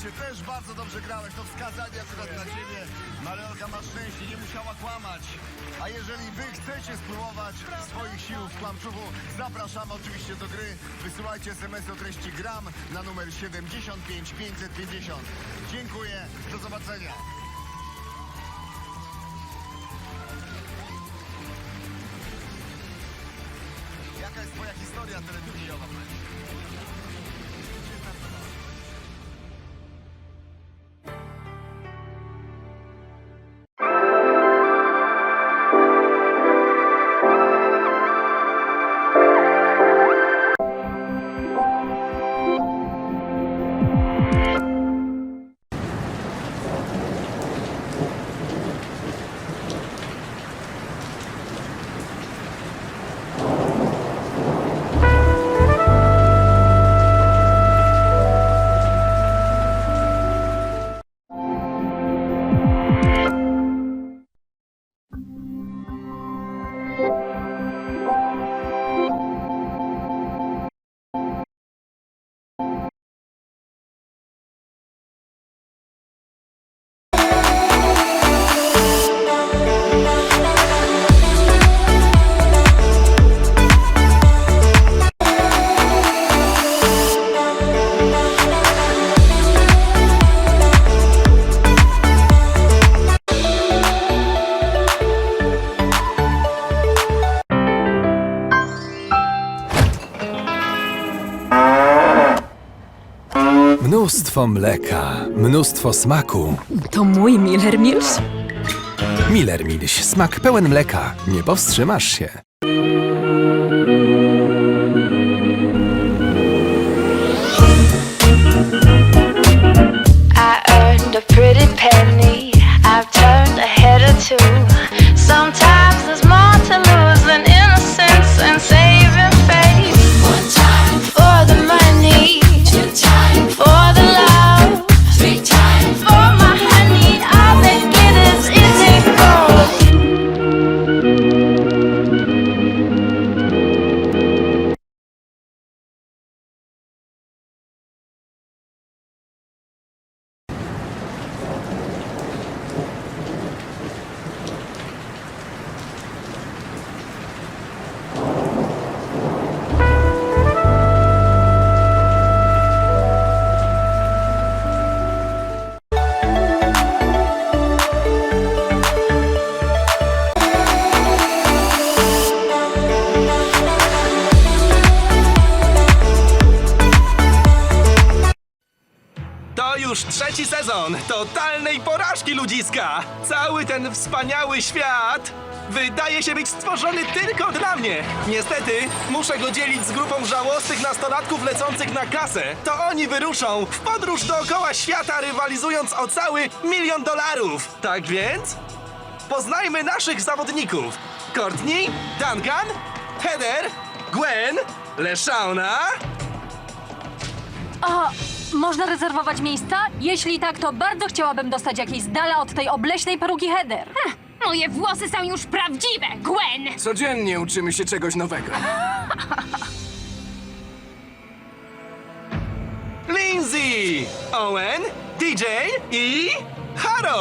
Słuchajcie, też bardzo dobrze grałeś, to wskazanie akurat na ciebie. Marionka ma szczęście, nie musiała kłamać. A jeżeli wy chcecie spróbować swoich sił w kłamczuchu, zapraszamy oczywiście do gry. Wysyłajcie SMS o treści gram na numer 75 550. Dziękuję, do zobaczenia. Jaka jest twoja historia teleturniejowa? Mnóstwo mleka, mnóstwo smaku. To mój Miller Mills? Miller Milś, smak pełen mleka. Nie powstrzymasz się. Już trzeci sezon totalnej porażki ludziska! Cały ten wspaniały świat wydaje się być stworzony tylko dla mnie. Niestety, muszę go dzielić z grupą żałosnych nastolatków lecących na kasę. To oni wyruszą w podróż dookoła świata, rywalizując o cały milion dolarów. Tak więc, poznajmy naszych zawodników. Courtney, Duncan, Heather, Gwen, Leshauna... A można rezerwować miejsca? Jeśli tak, to bardzo chciałabym dostać jakieś z dala od tej obleśnej peruki Heather. Moje włosy są już prawdziwe, Gwen! Codziennie uczymy się czegoś nowego. Lindsay, Owen, DJ i Haro.